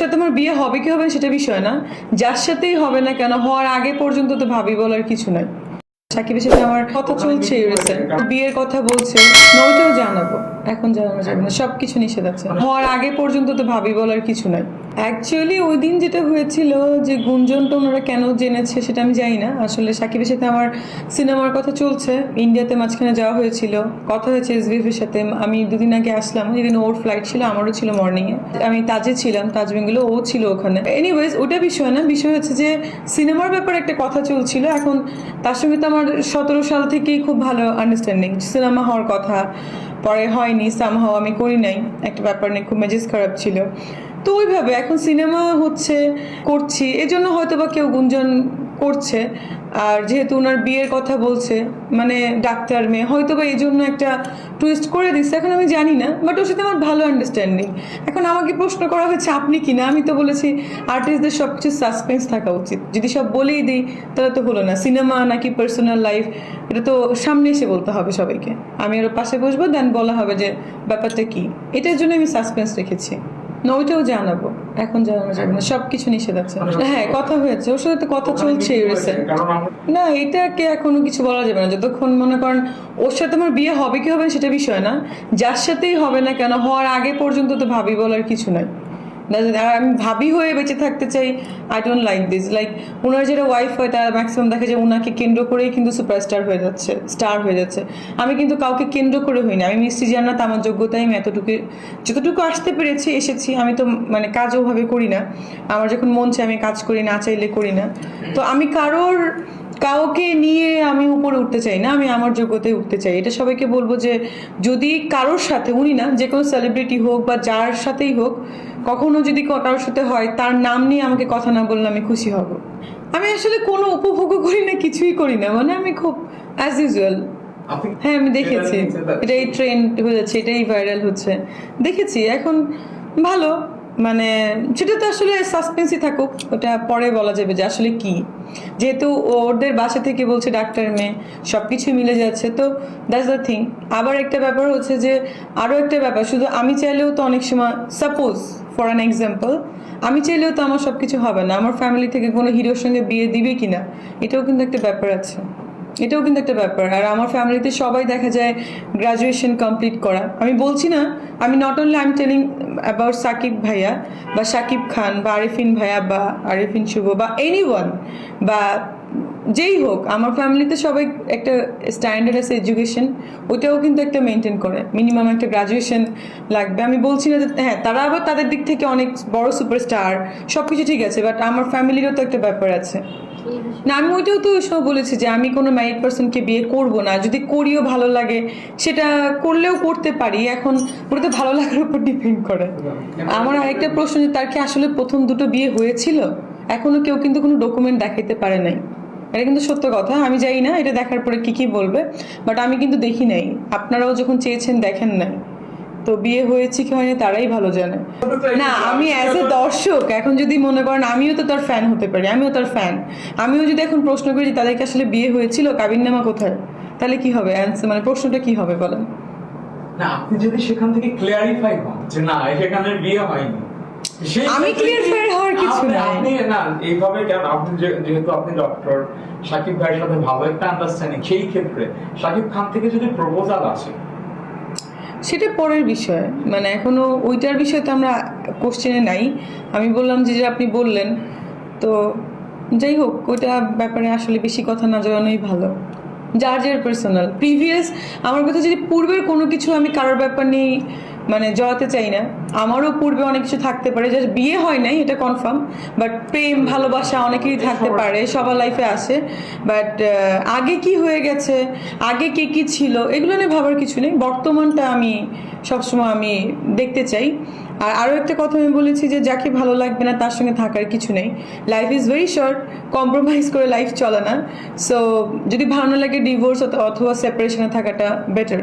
সাথে তোমার বিয়ে হবে কি হবে সেটা বিষয় না। যার সাথেই হবে না কেন, হওয়ার আগে পর্যন্ত তো ভাবি বলার কিছু নাই। সাকিবের সাথে আমার কথা চলছে বিয়ের কথা বলছে নয়টাও জানাব। এখন জানানো যাবে না সব কিছু নিষেধ আছে। হওয়ার আগে পর্যন্ত তো ভাবি বলার কিছু নাই। অ্যাকচুয়ালি ওই দিন যেটা হয়েছিল যে গুঞ্জনটা ওনারা কেন জেনেছে সেটা আমি জানি না। আসলে সাকিবের সাথে আমার সিনেমার কথা চলছে। ইন্ডিয়াতে মাঝখানে যাওয়া হয়েছিল। কথা হয়েছে এসবিএফের সাথে। আমি দুদিন আগে আসলাম। যেদিন ওর ফ্লাইট ছিল, আমারও ছিল মর্নিংয়ে আমি তাজে ছিলাম, তাজ বেঙ্গলে ও ছিল ওখানে। এনিওয়েজ ওটা বিষয় না। বিষয় হচ্ছে যে সিনেমার ব্যাপারে একটা কথা চলছিল। এখন তার সঙ্গে তো আমার সতেরো সাল থেকেই খুব ভালো আন্ডারস্ট্যান্ডিং সিনেমা হওয়ার কথা। পরে হয়নি সামহাও আমি করি নাই। একটা ব্যাপার নিয়ে খুব মেজেস খারাপ ছিল। তো ওইভাবে, এখন সিনেমা হচ্ছে, করছি। এজন্য হয়তো বা কেউ গুঞ্জন করছে। আর যেহেতু ওনার বিয়ের কথা বলছে মানে ডাক্তার মেয়ে হয়তো বা এই জন্য একটা টুইস্ট করে দিচ্ছে। এখন আমি জানি না বাট ওর সাথে আমার ভালো আন্ডারস্ট্যান্ডিং এখন আমাকে প্রশ্ন করা হয়েছে, আপনি কি না? আমি তো বলেছি আর্টিস্টদের সব কিছু সাসপেন্স থাকা উচিত। যদি সব বলেই দিই, তাহলে তো হলো না। সিনেমা নাকি পার্সোনাল লাইফ এটা তো সামনে এসে বলতে হবে সবাইকে। আমি ওর পাশে বসবো দেন বলা হবে যে ব্যাপারটা কি। এটার জন্য আমি সাসপেন্স রেখেছি। না ওইটাও জানাব। এখন জানানো যাবে না। সব কিছু নিষেধ আছে। হ্যাঁ কথা হয়েছে। ওর সাথে তো কথা চলছে রিসেন্ট না এটাকে এখনও কিছু বলা যাবে না। যতক্ষণ মনে করেন ওর সাথে আমার বিয়ে হবে কি হবে সেটা বিষয় না। যার সাথেই হবে না কেন হওয়ার আগে পর্যন্ত তো ভাবি বলার কিছু নাই। আমি ভাবি হয়ে বেঁচে থাকতে চাই। I don't like this like ওনার যেটা ওয়াইফ হয়, তারা ম্যাক্সিমাম দেখা যায় ওনাকে কেন্দ্র করেই কিন্তু সুপারস্টার হয়ে যাচ্ছে স্টার হয়ে যাচ্ছে। আমি কিন্তু কাউকে কেন্দ্র করে হইনি আমি মিষ্টি জান্নাত, আমার যোগ্যতায় আমি এতটুকু যতটুকু আসতে পেরেছি, এসেছি। আমি তো মানে কাজ ওভাবে করি না। আমার যখন মন চাই আমি কাজ করি, না চাইলে করি না। তো আমি কারোর কাউকে নিয়ে আমি উপরে উঠতে চাই না আমি আমার যোগ্যতায় উঠতে চাই। এটা সবাইকে বলব যে যদি কারোর সাথে উনি না যে কোনো সেলিব্রিটি হোক বা যার সাথেই হোক কখনো যদি কারোর সাথে হয় তার নাম নিয়ে আমাকে কথা না বললে আমি খুশি হব। আমি আসলে কোনো উপভোগও করি না কিছুই করি না। মানে আমি খুব অ্যাজ ইউজুয়াল হ্যাঁ আমি দেখেছি। এটাই ট্রেন্ড হয়ে যাচ্ছে এটাই ভাইরাল হচ্ছে। দেখেছি এখন ভালো। মানে সেটা তো আসলে সাসপেন্সই থাকুক, ওটা পরে বলা যাবে যে আসলে কি। যেহেতু ওদের বাসা থেকে বলছে ডাক্তার মেয়ে সব কিছু মিলে যাচ্ছে, তো দ্যাটস দ্য থিং আবার একটা ব্যাপার হচ্ছে যে আরও একটা ব্যাপার, শুধু আমি চাইলেও তো অনেক সময় সাপোজ ফর অ্যান এক্সাম্পল আমি চাইলেও তো আমার সব কিছু হবে না, আমার ফ্যামিলি থেকে কোনো হিরোর সঙ্গে বিয়ে দিবে কিনা, এটাও কিন্তু একটা ব্যাপার আছে। এটাও কিন্তু একটা ব্যাপার। আর আমার ফ্যামিলিতে সবাই দেখা যায় গ্রাজুয়েশন কমপ্লিট করা। আমি বলছি না, আমি not only I am telling about Sakib ভাইয়া বা সাকিব খান বা আরিফিন ভাইয়া বা আরিফিন শুভ বা এনি বা যেই হোক, আমার ফ্যামিলিতে সবাই একটা স্ট্যান্ডার্ড আছে এডুকেশন ওইটাও কিন্তু একটা মেনটেন করে। মিনিমাম একটা গ্রাজুয়েশন লাগবে। আমি বলছি না যে হ্যাঁ তারা আবার তাদের দিক থেকে অনেক বড় সুপারস্টার সব কিছু ঠিক আছে বাট আমার ফ্যামিলিরও তো একটা ব্যাপার আছে। না, আমি ওইটাও তো সময় বলেছি যে আমি কোনো ম্যারিড পার্সনকে বিয়ে করব না। যদি করিও ভালো লাগে, সেটা করলেও করতে পারি। এখন ওটা তো ভালো লাগার উপর ডিপেন্ড করে। আমার আরেকটা প্রশ্ন তার কি আসলে প্রথম দুটো বিয়ে হয়েছিল? এখনও কেউ কিন্তু কোনো ডকুমেন্ট দেখাইতে পারে নাই। এটা কিন্তু সত্য কথা, আমি যাই না, এটা দেখার পরে কি কি বলবে। বাট আমি কিন্তু দেখি নাই। আপনারাও যখন চেয়েছেন, দেখেন নাই। তো বিয়ে হয়েছে কি হয়নি তারাই ভালো জানে। না আমি অ্যাজ এ দর্শক এখন যদি মনে করেন আমিও তো তার ফ্যান হতে পারি আমিও তার ফ্যান আমিও যদি এখন প্রশ্ন করি যে তাদেরকে আসলে বিয়ে হয়েছিল কাবিননামা কোথায়? তাহলে কি হবে? অ্যান্সার মানে প্রশ্নটা কি হবে বলেন। না আপনি যদি সেখান থেকে ক্লিয়ারিফাই হন যে না সেখানে বিয়ে হয়নি আমি হওয়ার কিছু নাই। আপনি না এইভাবে কেন? আপনি যেহেতু আপনি ডক্টর সাকিব ভাইয়ের সাথে ভালো একটা আন্ডারস্ট্যান্ডিং সেই ক্ষেত্রে সাকিব খান থেকে যদি প্রপোজাল আসে সেটা পরের বিষয়। মানে এখনও ওইটার বিষয়ে তো আমরা কোশ্চেনে নাই। আমি বললাম যে যে আপনি বললেন, তো যাই হোক, ওইটা ব্যাপারে আসলে বেশি কথা না জানানোই ভালো। যার যার পার্সোনাল প্রিভিয়াস আমার কথা যদি পূর্বের কোনো কিছু আমি কারোর ব্যাপার নিয়ে মানে জড়াতে চাই না। আমারও পূর্বে অনেক কিছু থাকতে পারে জাস্ট বিয়ে হয় নাই এটা কনফার্ম বাট প্রেম ভালোবাসা অনেকেরই থাকতে পারে সবার লাইফে আসে বাট আগে কি হয়ে গেছে আগে কে কি ছিল এগুলো নিয়ে ভাবার কিছু নেই। বর্তমানটা আমি সবসময় আমি দেখতে চাই। আর আরও একটা কথা আমি বলেছি যে যাকে ভালো লাগবে না তার সঙ্গে থাকার কিছু নেই। Life is very short compromise করে লাইফ চলে না। সো যদি ভালো না লাগে ডিভোর্স অথবা সেপারেশনে থাকাটা বেটার